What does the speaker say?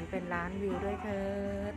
นเป็นล้านวิวด้วยเถิด